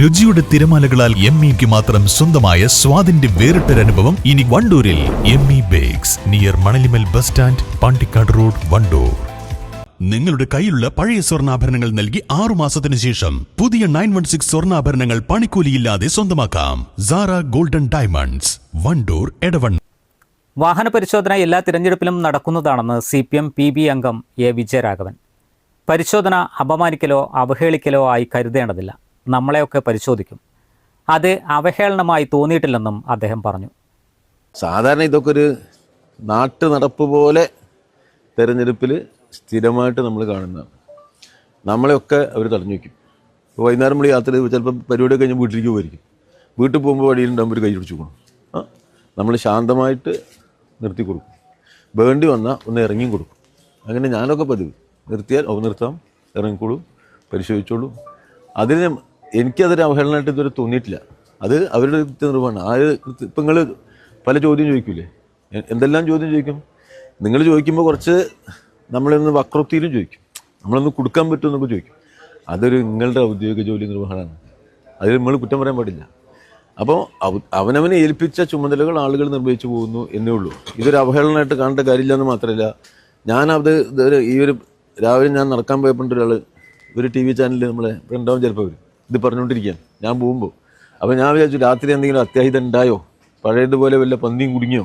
രുചിയുടെ തിരമാലകളാൽ എം ഇക്ക് മാത്രം സ്വന്തമായ സ്വാദിന്റെ വേറിട്ടൊരനുഭവം ഇനി വണ്ടൂരിൽ M E Bakes near Manalimal bus stand Pandikkad road Wandoor. നിങ്ങളുടെ കയ്യിലുള്ള പഴയ സ്വർണാഭരണങ്ങൾ നൽകി ആറു മാസത്തിന് ശേഷം പുതിയ നയൻ വൺ സിക്സ് സ്വർണാഭരണങ്ങൾ പണിക്കൂലിയില്ലാതെ സ്വന്തമാക്കാം. സാറ ഗോൾഡൻ ഡയമണ്ട്സ് വണ്ടൂർ എടവൺ വാഹന പരിശോധന എല്ലാ തിരഞ്ഞെടുപ്പിലും നടക്കുന്നതാണെന്ന് C P M P B അംഗം എ വിജയരാഘവൻ. പരിശോധന അപമാനിക്കലോ അവഹേളിക്കലോ ആയി കരുതേണ്ടതില്ല. നമ്മളെയൊക്കെ പരിശോധിക്കും. അത് അവഹേളനമായി തോന്നിയിട്ടില്ലെന്നും അദ്ദേഹം പറഞ്ഞു. സാധാരണ ഇതൊക്കെ ഒരു നാട്ടു നടപ്പ് പോലെ തെരഞ്ഞെടുപ്പിൽ സ്ഥിരമായിട്ട് നമ്മൾ കാണുന്നതാണ്. നമ്മളെയൊക്കെ അവർ തടഞ്ഞു വയ്ക്കും. ഇപ്പോൾ വൈകുന്നേരം നമ്മൾ യാത്ര ചെയ്ത് ചിലപ്പോൾ പരിപാടി കഴിഞ്ഞ് വീട്ടിലേക്ക് പോയിരിക്കും വീട്ടിൽ പോകുമ്പോൾ വഴിയിലുണ്ടാകുമ്പോൾ ഒരു കൈ പിടിച്ചു കൊടുക്കും. ആ നമ്മൾ ശാന്തമായിട്ട് നിർത്തി കൊടുക്കും. വേണ്ടി വന്നാൽ ഒന്ന് ഇറങ്ങിയും കൊടുക്കും. അങ്ങനെ ഞാനൊക്കെ പതിവ്. നിർത്തിയാൽ നിർത്താം. ഇറങ്ങിക്കോളൂ. പരിശോധിച്ചോളൂ. അതിന് എനിക്കതൊരു അവഹേളനമായിട്ട് ഇതുവരെ തോന്നിയിട്ടില്ല. അത് അവരുടെ നിർവഹമാണ് ആ ഇപ്പം നിങ്ങൾ പല ചോദ്യം ചോദിക്കൂലേ? എന്തെല്ലാം ചോദ്യം ചോദിക്കും? നിങ്ങൾ ചോദിക്കുമ്പോൾ കുറച്ച് നമ്മളിന്ന് വക്രോക്തിയിലും ചോദിക്കും. നമ്മളൊന്ന് കൊടുക്കാൻ പറ്റുമെന്നൊക്കെ ചോദിക്കും. അതൊരു നിങ്ങളുടെ ഔദ്യോഗിക ജോലി നിർവഹണമാണ്. അതിൽ നമ്മൾ കുറ്റം പറയാൻ പാടില്ല. അപ്പോൾ അവ- അവനവനെ ഏൽപ്പിച്ച ചുമതലകൾ ആളുകൾ നിർവഹിച്ചു പോകുന്നു എന്നേ ഉള്ളൂ. ഇതൊരു അവഹേളനമായിട്ട് കാണേണ്ട കാര്യമില്ല എന്ന് മാത്രമല്ല അത് ഈ ഒരു രാവിലെ ഞാൻ നടക്കാൻ പോയപ്പോൾ ഒരാൾ ഒരു ടി വി ചാനലിൽ നമ്മളെ ഉണ്ടാവും ചിലപ്പോൾ അവർ ഇത് പറഞ്ഞുകൊണ്ടിരിക്കുകയാണ്. ഞാൻ പോകുമ്പോൾ അപ്പോൾ ഞാൻ വിചാരിച്ചു രാത്രി എന്തെങ്കിലും അത്യാഹിതം ഉണ്ടായോ? പഴയതുപോലെ വല്ല പന്നിയും കുടുങ്ങിയോ?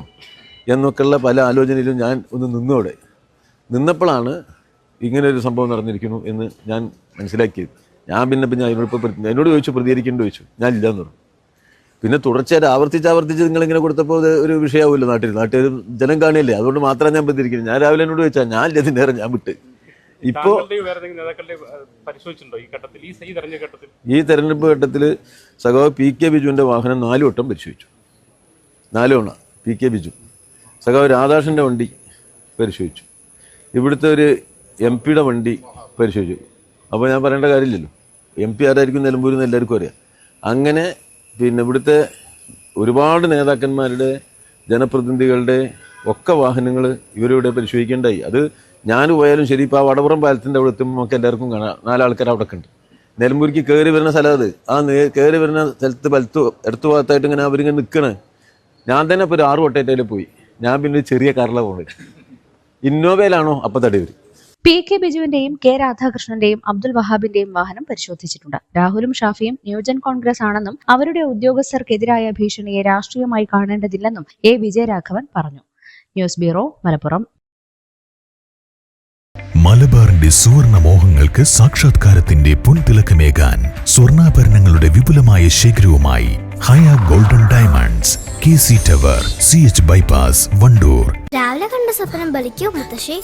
എന്നൊക്കെയുള്ള പല ആലോചനയിലും ഞാൻ ഒന്ന് നിന്നു അവിടെ. നിന്നപ്പോഴാണ് ഇങ്ങനെ ഒരു സംഭവം നടന്നിരിക്കുന്നു എന്ന് ഞാൻ മനസ്സിലാക്കിയത്. ഞാൻ പിന്നെ പിന്നെ അതിനോട് ഇപ്പോൾ എന്നോട് ചോദിച്ചു പ്രതികരിക്കേണ്ടി ചോദിച്ചു. ഞാൻ ഇല്ലാന്ന് പറഞ്ഞു. പിന്നെ തുടർച്ചയായിട്ട് ആവർത്തിച്ച് ആവർത്തിച്ച് നിങ്ങളിങ്ങനെ കൊടുത്തപ്പോൾ അത് ഒരു വിഷയമാവുമല്ലോ നാട്ടിൽ. നാട്ടിൽ ജനം കാണില്ലേ? അതുകൊണ്ട് മാത്രമാണ് ഞാൻ പ്രതികരിക്കുന്നത് ഞാൻ രാവിലെ എന്നോട് ചോദിച്ചാൽ ഞാൻ ഇല്ല നേരം ഞാൻ വിട്ട്. ഈ തെരഞ്ഞെടുപ്പ് ഘട്ടത്തിൽ? ഈ തെരഞ്ഞെടുപ്പ് ഘട്ടത്തിൽ സഖാവ് പി കെ ബിജുവിന്റെ വാഹനം നാലു വട്ടം പരിശോധിച്ചു. നാലു തവണ പി കെ ബിജു. സഖാവ് രാധാഷിന്റെ വണ്ടി പരിശോധിച്ചു. ഇവിടുത്തെ ഒരു എം പിയുടെ വണ്ടി പരിശോധിച്ചു. അപ്പോൾ ഞാൻ പറയേണ്ട കാര്യമില്ലല്ലോ. എം പി ആരായിരിക്കും നിലമ്പൂരിൽ നിന്ന് എല്ലാവർക്കും അറിയാം. അങ്ങനെ പിന്നെ ഇവിടുത്തെ ഒരുപാട് നേതാക്കന്മാരുടെ ജനപ്രതിനിധികളുടെ ഒക്കെ വാഹനങ്ങൾ ഇവരിവിടെ പരിശോധിക്കേണ്ടായി. അത് ഞാൻ പോയാലും ശരി ഇപ്പോൾ ആ വടപുറം പാലത്തിന്റെ അവിടെ എത്തുമ്പോൾ നമുക്ക് എല്ലാവർക്കും കാണാം. നാലാൾക്കാർ അവിടെ കണ്ട് നിലമ്പൂരിക്ക് കയറി വരുന്ന സ്ഥലം അത്. ആ കയറി വരുന്ന സ്ഥലത്ത് വലത്ത് എടുത്തു ഭാഗത്തായിട്ട് ഇങ്ങനെ അവരിങ്ങനെ നിൽക്കണേ ഞാൻ തന്നെ ഇപ്പോൾ ഒരു ആറ് വട്ടേറ്റയിൽ പോയി. ഞാൻ പിന്നെ ചെറിയ കാറിലാണ് പോകുന്നത് ഇന്നോവയിലാണോ അപ്പം തടി വരും. പി കെ ബിജുവിന്റെയും കെ രാധാകൃഷ്ണന്റെയും അബ്ദുൽ വഹാബിന്റെയും വാഹനം പരിശോധിച്ചിട്ടുണ്ട്. രാഹുലും ഷാഫിയും ന്യൂജൻ കോൺഗ്രസ് ആണെന്നും അവരുടെ ഉദ്യോഗസ്ഥർക്കെതിരായ ഭീഷണിയെ രാഷ്ട്രീയമായി കാണേണ്ടതില്ലെന്നും എ വിജയരാഘവൻ പറഞ്ഞു. News bureau Malappuram. മലബാറിന്റെ സുവർണ മോഹങ്ങൾക്ക് സാക്ഷാത്കാരത്തിന്റെ പൊൻതിളക്കമേകാൻ സ്വർണാഭരണങ്ങളുടെ വിപുലമായ ശേഖരവുമായി Haya golden diamonds K C tower C H bypass Wandoor. രാവിലെ കണ്ട സ്വപ്നം ബലിക്കോ മുത്തശ്ശി?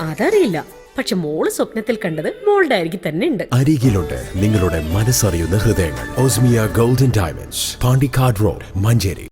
അതറിയില്ല. പക്ഷെ മോൾ സ്വപ്നത്തിൽ കണ്ടത് മോളുടെ അരികിൽ തന്നെ ഉണ്ട്. അരികിലുണ്ട് നിങ്ങളുടെ മനസ്സറിയുന്ന ഹൃദയങ്ങൾ. Osmiya golden diamonds Pandikkad road Manjeri.